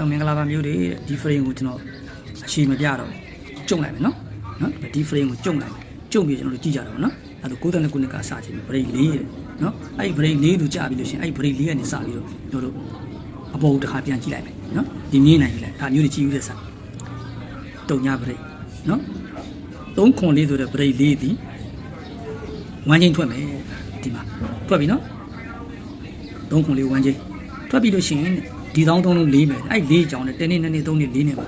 တော့မင်္ဂလာပါမျိုးတွေဒီ frame ကိုကျွန်တော်အချိန်မပြတော့ကျုံလိုက်မယ်နော်နော်ဒီ frame ကိုကျုံလိုက်မယ်ကျုံပြီးကျွန်တော်တို့ကြည့်ကြတော့ဗောနော်အဲဒါ92ခုနှစ်ကစချိန်မှာ break 4တဲ့နော်အဲ့ဒီ break 4တို့ကြာပြီးလို့ရှိရင်အဲ့ဒီ break 4ကနေစပြီးတော့ကျွန်တော်တို့အပေါ်တစ်ခါပြန်ကြည့်လိုက်မယ်နော်ဒီမြင်နိုင်ကြည့်လိုက်ဒါမျိုးတွေကြည့်ဦးတဲ့စတုံညာ break နော်3ခွန်လေးဆိုတဲ့ break 4ဒီဝမ်းချင်းထွက်မယ်ဒီမှာထွက်ပြီနော်3ခွန်လေးဝမ်းချင်းထွက်ပြီးလို့ရှိရင် ဒီတောင်းသုံးလုံးလေးမယ်အဲ့လေးကြောင်နဲ့တနေ့နှစ်နေ့သုံးနေ့လေးနေပါ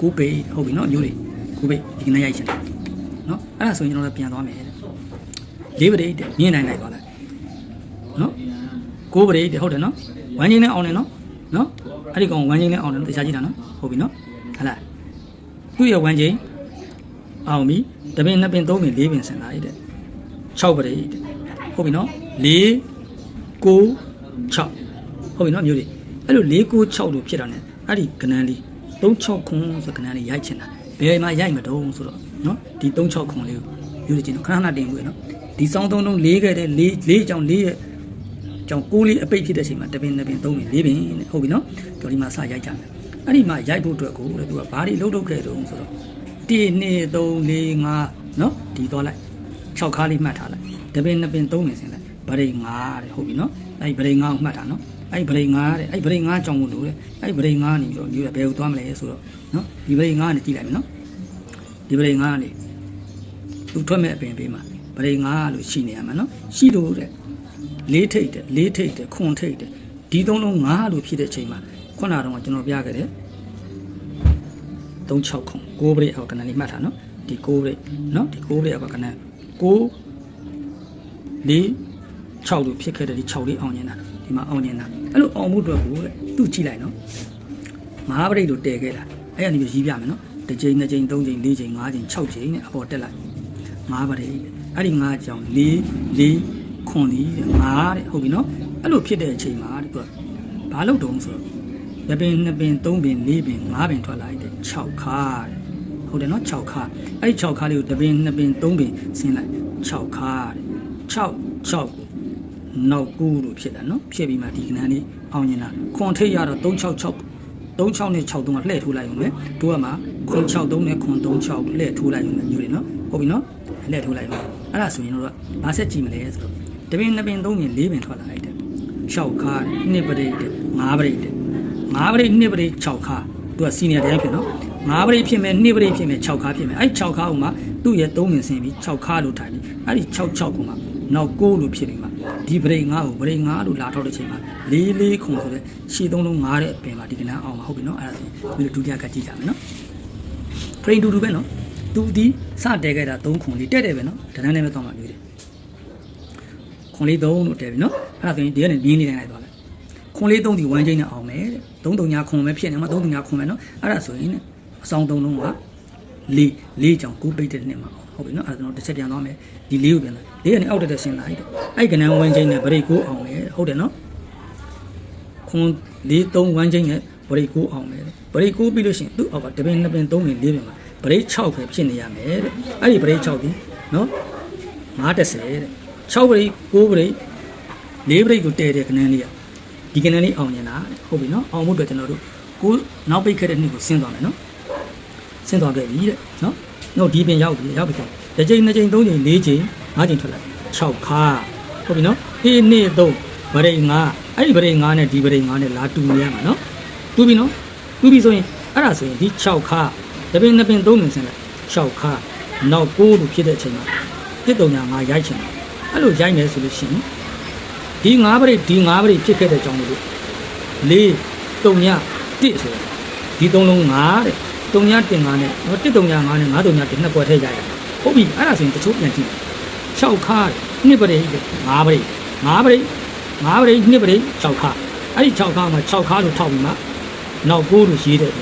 ကိုပေဟုတ်ပြီနော်မျိုးတွေကိုပေဒီကနေ့ရိုက်ချင်တယ်နော်အဲ့ဒါဆိုရင်ကျွန်တော်တို့ပြန်သွားမယ်တဲ့လေးပရိတ်တဲ့မြင်နိုင်နိုင်သွားလိုက်နော်ကိုပရိတ်တဲ့ဟုတ်တယ်နော်ဝမ်းချင်းနဲ့အောင်တယ်နော်နော်အဲ့ဒီကောင်ဝမ်းချင်းနဲ့အောင်တယ်တရားကြည့်တာနော်ဟုတ်ပြီနော်ဟလာသူ့ရဲ့ဝမ်းချင်းအောင်ပြီတပင်နှစ်ပင်သုံးပင်လေးပင်ဆင်လာရတဲ့6ပရိတ်တဲ့ဟုတ်ပြီနော်4 9 6ဟုတ်ပြီနော်မျိုးတွေ အဲ့လို4 9 6လို့ဖြစ်တာ ਨੇ အဲ့ဒီကဏ္ဍလေး36ခွန်ဆိုကဏ္ဍလေးရိုက်ချင်တာဘယ်မှာရိုက်မတုံးဆိုတော့နော်ဒီ36ခွန်လေးကိုမျိုးတွေကျင်တော့ခဏခဏတင်ဘူးနော်ဒီစောင်းသုံးလုံးလေးခဲ့တဲ့လေးလေးကြောင်လေးရဲ့ကြောင်ကိုးလေးအပိတ်ဖြစ်တဲ့အချိန်မှာတပင်တပင်သုံးပင်လေးပင်နဲ့ဟုတ်ပြီနော်ကြော်ဒီမှာစရိုက်ကြမယ်အဲ့ဒီမှာရိုက်ဖို့အတွက်ကိုလေသူကဘာတွေလှုပ်ထုတ်ခဲ့တုံးဆိုတော့1 2 3 4 5နော်ဒီတော့လိုက်6ခါလေးမှတ်ထားလိုက်တပင်နှစ်ပင်သုံးပင်ဆင်လိုက်ဗရိတ်9တဲ့ဟုတ်ပြီနော်အဲ့ဒီဗရိတ်9ကိုမှတ်ထားနော် အဲ့ဒီဗရိတ်9တဲ့အဲ့ဒီဗရိတ်9ကြောင့်မလို့လေအဲ့ဒီဗရိတ်9နေပြီးတော့မျိုးရဘယ်ကိုသွားမလဲဆိုတော့နော်ဒီဗရိတ်9နဲ့ကြည့်လိုက်မယ်နော်ဒီဗရိတ်9ကနေသူထွက်မဲ့အပင်ပေးမှာဗရိတ်9လို့ရှိနေရမှာနော်ရှိလို့တဲ့လေးထိတ်တဲ့လေးထိတ်တဲ့ခွန်ထိတ်တဲ့ဒီသုံးလုံး9လို့ဖြစ်တဲ့အချိန်မှာခုနကတော့ကျွန်တော်ပြခဲ့တယ်36ခု6ပရိအောက်ကနလေးမှတ်ထားနော်ဒီ6ပရိနော်ဒီ6ပရိအောက်ကန6၄6လို့ဖြစ်ခဲ့တဲ့ဒီ6လေးအောင်နေတာ ဒီမှာအောင်နေတာအဲ့လိုအောင်မှုအတွက်ကိုတဲ့သူ့ကြည့်လိုက်နော်မဟာပရိတ်လို့တည်ခဲ့တာအဲ့ကနေပြီးရေးပြမယ်နော်တစ်ချိန်နှစ်ချိန်သုံးချိန်လေးချိန်ငါးချိန်6ချိန်နဲ့အပေါ်တက်လိုက်မဟာပရိတ်အဲ့ဒီငါးကြောင်၄၄ခွန်ဒီတဲ့ငါးတဲ့ဟုတ်ပြီနော်အဲ့လိုဖြစ်တဲ့အချိန်မှာတဲ့သူကဘာလို့တုံးဆိုတော့တစ်ပင်နှစ်ပင်သုံးပင်လေးပင်ငါးပင်ထွက်လာတဲ့6ခါတဲ့ဟုတ်တယ်နော်6ခါအဲ့ဒီ6ခါလေးကိုတစ်ပင်နှစ်ပင်သုံးပင်ဆင်းလိုက်6ခါတဲ့6 6 နောက်9လို့ဖြစ်တာနော်ဖြစ်ပြီးမှဒီကဏ္ဍလေးအောင်ရင်လားခွန်ထိတ်ရတော့366 36နဲ့63ကလှည့်ထိုးလိုက်အောင်မယ်တို့ကမှခွန်63နဲ့ခွန်36လှည့်ထိုးလိုက်အောင်မယ်မျိုးတွေနော်ဟုတ်ပြီနော်လှည့်ထိုးလိုက်အောင်အဲ့ဒါဆိုရင်တို့ကဘာဆက်ကြည့်မလဲဆိုတော့တပင်နှစ်ပင်သုံးပင်လေးပင်ထွက်လာလိုက်တယ်6ခါနှစ်ပရိတ်တဲ့5ပရိတ်တဲ့5ပရိတ်နှစ်ပရိတ်6ခါသူကစီနီယာတိုင်းဖြစ်နော်5ပရိတ်ဖြစ်မယ်နှစ်ပရိတ်ဖြစ်မယ်6ခါဖြစ်မယ်အဲ့6ခါဥမှာသူ့ရဲ့3ပင်ဆင်းပြီး6ခါလို့ထိုင်ပြီးအဲ့ဒီ66ခုမှာ နောက်9လို့ဖြစ်နေမှာဒီပရိတ်9ကိုပရိတ်9လို့လာထောက်တဲ့ချိန်မှာလေးလေးခုံဆိုတဲ့ရှည်သုံးလုံး9တဲ့အပင်မှာဒီကနန်းအောင်မှာဟုတ်ပြီနော်အဲ့ဒါဆိုဒီလိုဒုတိယကကြည့်ကြမယ်နော်ပရိတ်တူတူပဲနော်သူဒီစတဲခဲ့တာ3ခုလေးတက်တယ်ပဲနော်ဒဏ္ဍနဲ့ပဲသွားမှာမျိုးတယ်ခွန်လေး3လို့တဲပြီနော်အဲ့ဒါဆိုရင်ဒီကနေမြင်းနေတိုင်းလိုက်သွားလိုက်ခွန်လေး3ဒီ1ချင်းနဲ့အောင်မယ်တဲ့3တုံညာခွန်ပဲဖြစ်နေမှာ3တုံညာခွန်ပဲနော်အဲ့ဒါဆိုရင်အဆောင်3လုံးကလေးလေးကြောင်ကိုပိတ်တဲ့နှစ်မှာ ဟုတ်ပြီနော်အဲ့ဒါကျွန်တော်တစ်ချက်ပြန်သွားမယ်ဒီလေးကိုပြန်လာလေးကနေအောက်တက်တက်ဆင်းလာတယ်အဲ့ကနန်း1ချင်းနဲ့ဗရိတ်ကိုအောင်မယ်ဟုတ်တယ်နော်ခွန်လေး3 1ချင်းနဲ့ဗရိတ်ကိုအောင်မယ်ဗရိတ်ကိုပြီးလို့ရှိရင်သူ့အောက်ကတပင်နှစ်ပင်3ပင်4ပင်မှာဗရိတ်6ပဲဖြစ်နေရမယ်တဲ့အဲ့ဒီဗရိတ်6ဒီနော်930တဲ့6ဗရိတ်9ဗရိတ်4ဗရိတ်ကိုတည်တဲ့ကနန်းလေးကဒီကနန်းလေးအောင်နေတာတဲ့ဟုတ်ပြီနော်အောင်မှုအတွက်ကျွန်တော်တို့ကိုနောက်ပိတ်ခဲ့တဲ့နှစ်ကိုဆင်းသွားမယ်နော်ဆင်းသွားခဲ့ပြီတဲ့နော် တော့ဒီပင်ရောက်ပြီရောက်ပြီဆိုတစ်ချိန်နှစ်ချိန်သုံးချိန်လေးချိန်ငါးချိန်ထွက်လာ6ခါဟုတ်ပြီနော်အေးနေ့သုံးဗရိတ်9အဲ့ဒီဗရိတ်9နဲ့ဒီဗရိတ်9နဲ့လာတူနေရမှာနော်တူပြီနော်တူပြီဆိုရင်အဲ့ဒါဆိုရင်ဒီ6ခါတပင်နှစ်ပင်သုံးပင်ဆင်းလိုက်6ခါနောက်9လို့ဖြစ်တဲ့အချိန်မှာတစ်တုံညာ9ရိုက်ချင်တယ်အဲ့လိုရိုက်မယ်ဆိုလို့ရှိရင်ဒီ9ဗရိတ်ဒီ9ဗရိတ်ဖြစ်ခဲ့တဲ့အကြောင်းလို့လေးတုံညာ1ဆိုဒီသုံးလုံး9တဲ့ တုံညာတင်9နဲ့တော့1တုံညာ9နဲ့9တုံညာ1နှစ်ပွဲထည့်ရရတယ်ဟုတ်ပြီအဲ့ဒါဆိုရင်တချို့ပြန်ကြည့်6ခါနှစ်ဗရိတ်5ဗရိတ်5ဗရိတ်5ဗရိတ်နှစ်ဗရိတ်6ခါအဲ့ဒီ6ခါမှာ6ခါလို့ထောက်ပြီးမှနောက်9လို့ရေးတဲ့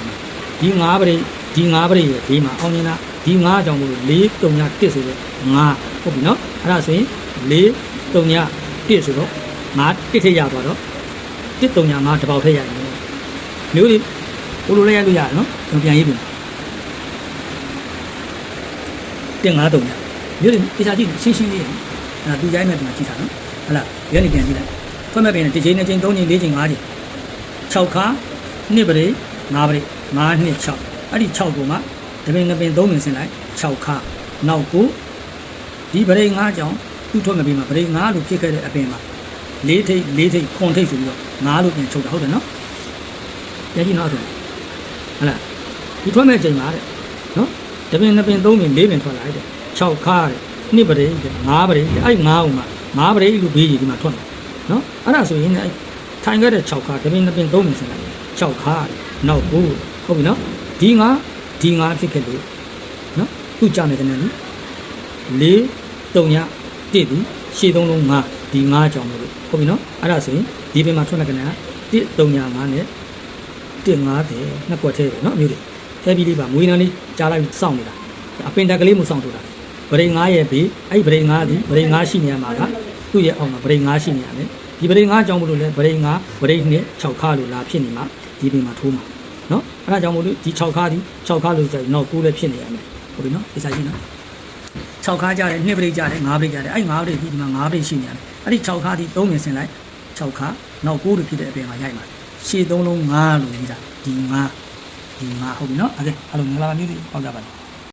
ဒီ9ဗရိတ်ဒီ9ဗရိတ်ရဲ့ဒီမှာအောင်နေတာဒီ9ကြောင့်မလို့4တုံညာ1ဆိုတော့9ဟုတ်ပြီနော်အဲ့ဒါဆိုရင်4တုံညာ1ဆိုတော့9တစ်ထည့်ရသွားတော့1တုံညာ9တစ်ပေါက်ထည့်ရရင်မျိုးတွေ ဘိုးလိုလေးရိုက်လို့ရတယ်နော်ကျွန်တော်ပြန်ရေးပြီတင်9တုံညာမျိုးတွေတေချာကြည့်ရှင်းရှင်းလေးအဲ့ဒါသူရိုက်မဲ့ဒီမှာကြည့်တာနော်ဟုတ်လားဒီကနေပြန်ကြည့်လိုက်ဖွင့်မဲ့ပြင်တစ်ချိန်နှစ်ချိန်သုံးချိန်လေးချိန်ငါးချိန်6ခါနှစ်ပရိ5ပရိ5နှစ်6အဲ့ဒီ6ကိုမှတပင်တပင်3ပင်ဆင်းလိုက်6ခါနောက်ကိုဒီပရိ5ကြောင့်သူ့ထွက်မပြီးမှာပရိ5လို့ဖြစ်ခဲ့တဲ့အပင်မှာ၄ထိပ်၄ထိပ်ခွန်ထိပ်ဆိုပြီးတော့5လို့ပြန်ချုပ်တာဟုတ်တယ်နော်ကြည့်ကြည့်နော်ဆို ဟလာဒီထွက်မဲ့ချိန်မှာတဲ့နော်တပင်တပင်3ပင်4ပင်ထွက်လာတဲ့6ခါတဲ့နှစ်ပရိတဲ့5ပရိတဲ့အဲ့5ကိုမှ5ပရိလို့ဘေးကြီးဒီမှာထွက်မှာနော်အဲ့ဒါဆိုရင်အဲ့ထိုင်ခဲ့တဲ့6ခါတပင်တပင်3ပင်ဆင်းလိုက်6ခါနောက်ကိုဟုတ်ပြီနော်ဒီငါဒီငါဖြစ်ခဲ့လို့နော်သူ့ကြမယ်တဲ့နော်လေးတုံညတစ်ဒီရှေ့သုံးလုံးငါဒီငါကြောင့်မလို့ဟုတ်ပြီနော်အဲ့ဒါဆိုရင်ဒီပင်မှာထွက်တဲ့ကဏ္ဍတစ်တုံညငါနဲ့ တစ်ငါတဲ့နှစ်ကွက်သေးတယ်နော်မျိုးတွေထဲပြီးလေးပါမွေးနန်းလေးကြားလိုက်စောင့်နေတာအပင်တက်ကလေးမစောင့်ဆိုတာဗရိန်ငါရဲ့ဘေးအဲ့ဗရိန်ငါဒီဗရိန်ငါရှိနေရမှာကသူ့ရဲ့အောက်မှာဗရိန်ငါရှိနေရတယ်ဒီဗရိန်ငါကြောင့်မလို့လဲဗရိန်ငါဗရိန်နှစ်6ခါလို့လာဖြစ်နေမှာဒီပင်မှာထိုးမှာနော်အဲ့ဒါကြောင့်မို့လို့ဒီ6ခါဒီ6ခါလို့ကြာနောက်ကိုလည်းဖြစ်နေရမယ်ဟုတ်ပြီနော်ဒီစားကြည့်နော်6ခါကြတယ်2ပရိတ်ကြတယ်5ပရိတ်ကြတယ်အဲ့5ပရိတ်ဒီမှာ5ပရိတ်ရှိနေရတယ်အဲ့ဒီ6ခါဒီ3မြင်စင်လိုက်6ခါနောက်9လို့ဖြစ်တဲ့အပြင်မှာရိုက်မှာ ရှေ့3လုံး5လို့ရေးတာဒီ5ဒီ5ဟုတ်ပြီနော်โอเคအဲ့လိုမင်္ဂလာပါမျိုးတွေဟောကြပါလား